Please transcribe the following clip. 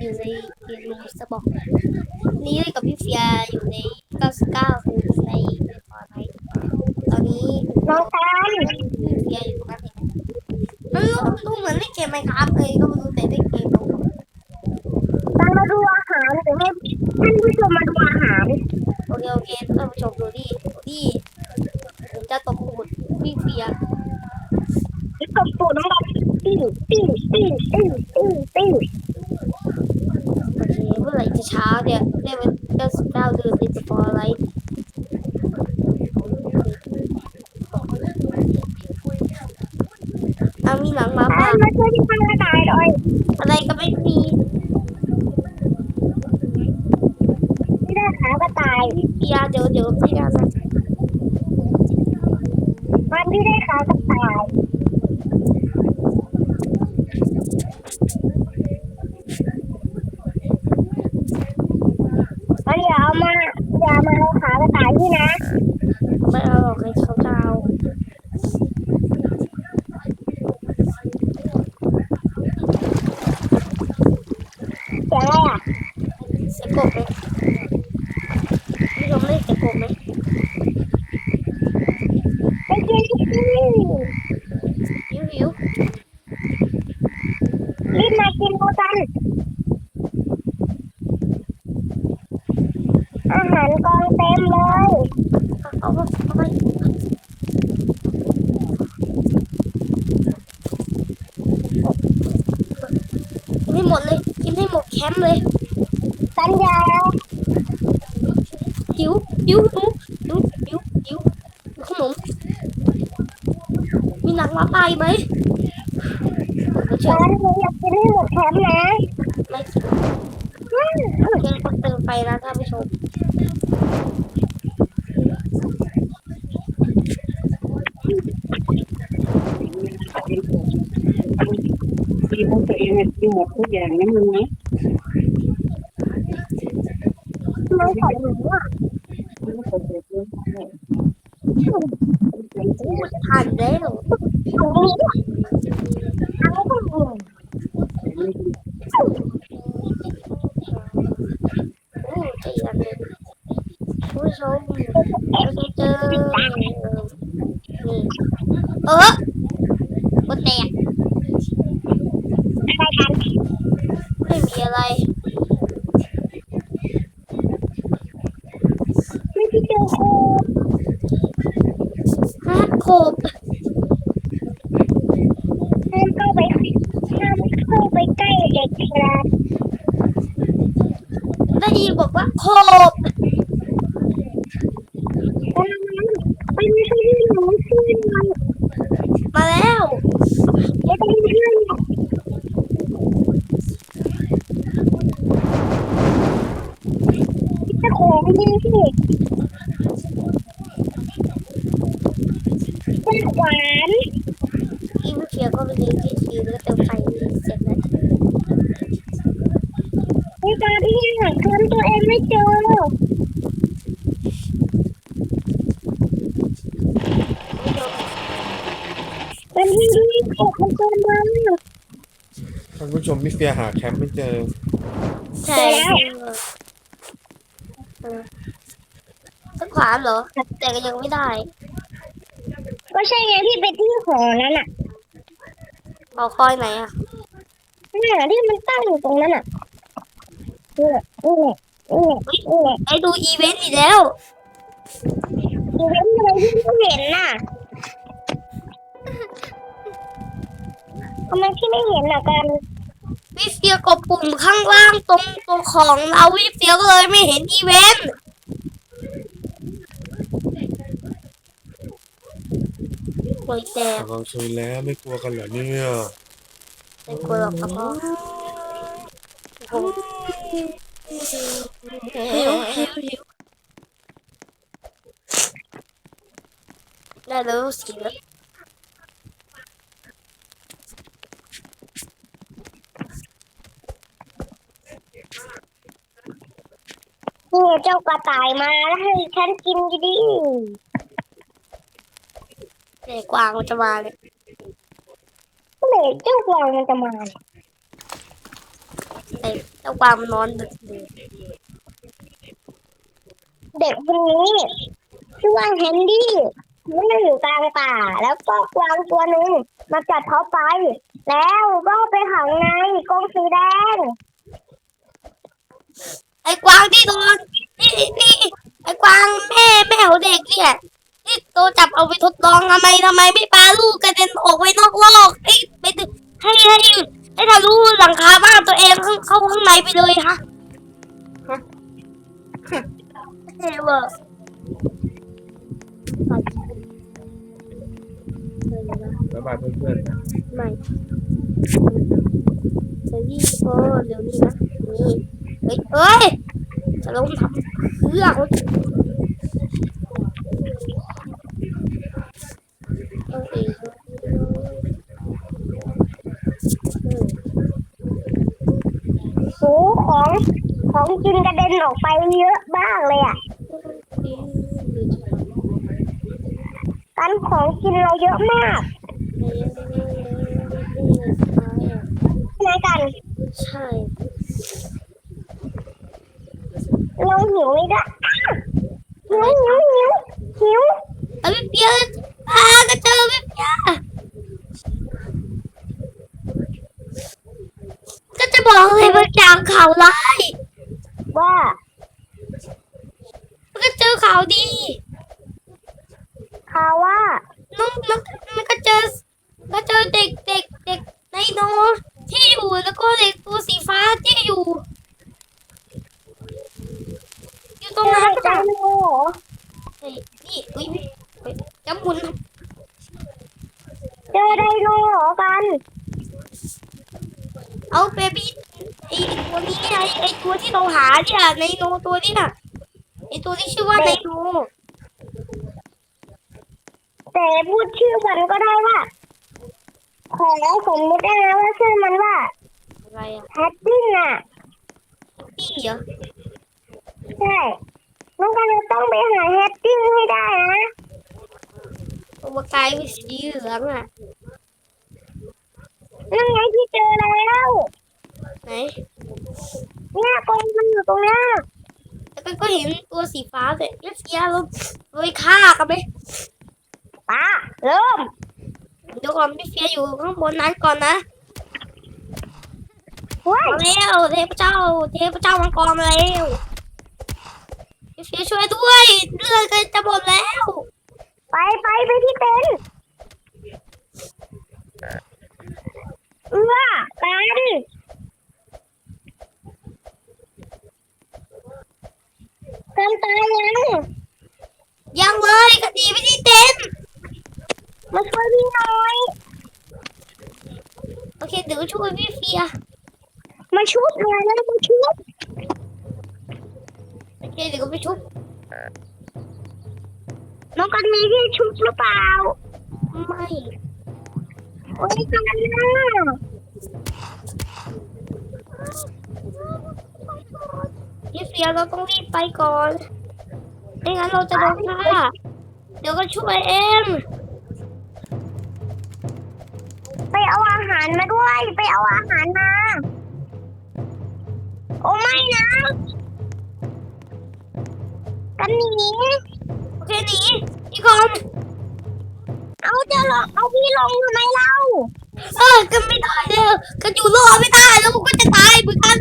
อยู่ในเกมรูสบอกนี่เล่นกับพี่เฟียอยู่ใน99คือในฟอร์ไนตอนนี้น้องกันพี่เฟียอยู่ตรงนั้นเองมันรู้ดูเหมือนเล่นเกมไหมครับเลยก็ไม่รู้แต่เล่นเกมของผมกันมาดูอาหารหรือให้ท่านผู้ชมมาดูอาหารโอเคโอเคท่านผู้ชมดูดิดูดิผมจะตบหูดพี่เฟียตบตูดน้องกันปิ้งปิ้งปิ้งปิ้งปิ้งปิ้ง โอเคเมื่อไหร่จะเช้าเนี่ยเล่นเป็น99เดือนในสปอร์ไลท์เอามีหนังหมาอะป่ามาช่วยที่พังกระต่ายหน่อยอะไรก็ไม่มีไม่ได้ขากระต่ายพี่เฟียเดี๋ยวเดี๋ยวพี่ดานะมันที่ได้ขากระต่ายเอาอย่าเอามาอย่ามาเอาขากระต่ายที่นะ ไม่เอาหรอกให้เขาจะเอา เสียงอะไรอะ เสียกบไหมพี่ชมเล่นเสียกบไหม ไม่ใช่ที่ หิวหิวรีบมากินโมกัน อาหารกองเต็มเลย เอาเอาเอาไปกินให้หมดเลย กินให้หมดแคมป์เลย สัญญาหิวหิวหิวหิวหิวหิวขนม มีหนังหมาป่าอีกไหมผมก็เชื่อร้านหนูอยากกินให้หมดแคมป์นะไม่กินอืมเพียงคนเติมไปนะท่านผู้ชมที่พวกตัวเองกินหมดทุกอย่างนะมึงนะน้องขอหนูอะพูดทันได้หรอหนูมีอะเอาไม่ต้องห่วงโอ้ใจรันเลย ผู้ชมเราจะเจอนี่เออก็แตกอะไม่มีอะไรไม่พี่เจอครูฮะโคบ ห้ามเข้าไปห้ามเข้าไปใกล้เด็กครับ ได้ยิ นบอบไปไม่ใช่ที่หนูชื่อมันมาแล้วไม่ต้องเชื่อจะขอไม่ได้สิเป็นหวานอีวิเคียก็ไปเรียนที่ทีแล้วเติมไฟเสร็จแล้ว ตอนที่หาคำตัวเองไม่เจอ เป็นที่ที่เอกมันเจอมาท่านผู้ชมพี่เฟียหาแคมป์ไม่เจอ ใช่เออสักขวานเหรอ แต่ก็ยังไม่ได้ ก็ใช่ไงที่ไปที่หอนั้นอะขอคอยไหนอะน่ะที่มันตั้งอยู่ตรงนั้นอะ ไอ้ดูอีเวนต์อีกแล้ว อีเวนต์อะไรที่ไม่เห็นน่ะทำไมที่ไม่เห็นน่ะกันวิเฟียกดปุ่มข้างล่างตรงตรงของเราวิเฟียก็เลยไม่เห็นอีเวนต์โวยแตกเราช่วยแล้วไม่กลัวกันเหรอเนี่ยไม่กลัวหรอกครับพ่อโอ้โหหิวหิวหิว ได้แล้วสิแล้วนี่เจ้ากระต่ายมาแล้วให้ฉันกินดีแต่กวางมันจะมาเลยๆเมื่อไหร่เจ้ากวางมันจะมาเนี่ยแต่เจ้ากวางมันนอนดึกเลยเด็กคนนี้ชื่อว่าแฮนดี้ มันนั่งอยู่กลางป่า แล้วก็กวางตัวหนึ่งมาจับเขาไป แล้วก็ไปขังในกรงสีแดง ไอ้กวางที่โดนนี่นี่ไอ้กวางแม่แม่ของเด็กเนี่ยที่โดนจับเอาไปทดลองทำไมทำไมไม่ปาลูกกระเด็นออกไปนอกโลกไอ้ไปดึให้ให้ให้ทะลุหลังคาบ้านตัวเองเข้าเข้าข้างในไปเลยฮะเฮ้ยเวอร์ บ๊ายบายเพื่อนๆนะไม่จะรีบโอเดี๋ยวนี้นะนี่เฮ้ยเอ้ยจะลงทำเครื่องโอเคหูของของกินกระเด็นออกไปเยอะมากเลยอะกันของกินเราเยอะมากใช่ไหมกัน ใช่เราหิวไม่ได้หิวหิวหิวหิวเอาพี่เปียอ่ากระเจอพี่เปียก็จะบอกเลยว่าจากข่าวร้ายว่ามันก็เจอข่าวดีข่าวว่าน้องมันมันก็เจอก็เจอเด็กเด็กเด็กในโน ที่อยู่แล้วก็เด็กตัวสีฟ้าที่อยู่ อยู่ตรงนั้นใจค่ะโมโหเฮ้ยนี่อุ้ยเฮ้ยจำมุนเจอไดโนเหรอกัน เอาเบบี้ไอตัวนี้ไอไอตัวที่เราหาเนี่ยในโนตัวนี้น่ะไอตัวที่ชื่อว่าในโนแต่พูดชื่อมันก็ได้ว่า ขอสมมุติได้นะว่าชื่อมันว่าอะไรอะแฮตติ้งอะปี้เหรอใช่น้องกันจะต้องไปหาแฮตติ้งให้ได้นะตัวกลายเป็นสีเหลืองอะนั่นไงที่เจอแล้วไหนเนี่ยกรงมันอยู่ตรงเนี้ยแล้วก็ก็เห็นตัวสีฟ้าเลยแล้วเสียเราไปฆ่ากันไหมป้าเริ่ม เดี๋ยวก่อนพี่เฟียอยู่ข้างบนนั้นก่อนนะเฮ้ยมาแล้วเทพเจ้า เทพเจ้ามังกรมาแล้วพี่เฟียช่วยด้วยเลือดกันจะหมดแล้ว ไปไปไปที่เต็นท์เอื้อกันกันตายยัง ยังเลยคดีไม่ได้เต็นท์ มาช่วยพี่หน่อย โอเคเดี๋ยวช่วยพี่เฟีย มาชุบหน่อยนะมาชุบโอเคเดี๋ยวก็ไปชุบน้องกันมีที่ชุบหรือเปล่า ไม่โอ้ยกันนะพี่เฟียเราต้องรีบไปก่อนไม่งั้นเราจะโดนฆ่าเดี๋ยวก็ช่วยเอง เอาอาหารมาด้วย ไปเอาอาหารมา โอ้ไม่นะกันหนีโอเคหนีพี่กอนเอาจะลงเอาพี่ลงทำไมเล่า เออก็ไม่ได้แล้วก็อยู่รอดไม่ได้แล้วก็จะตายเหมือนกัน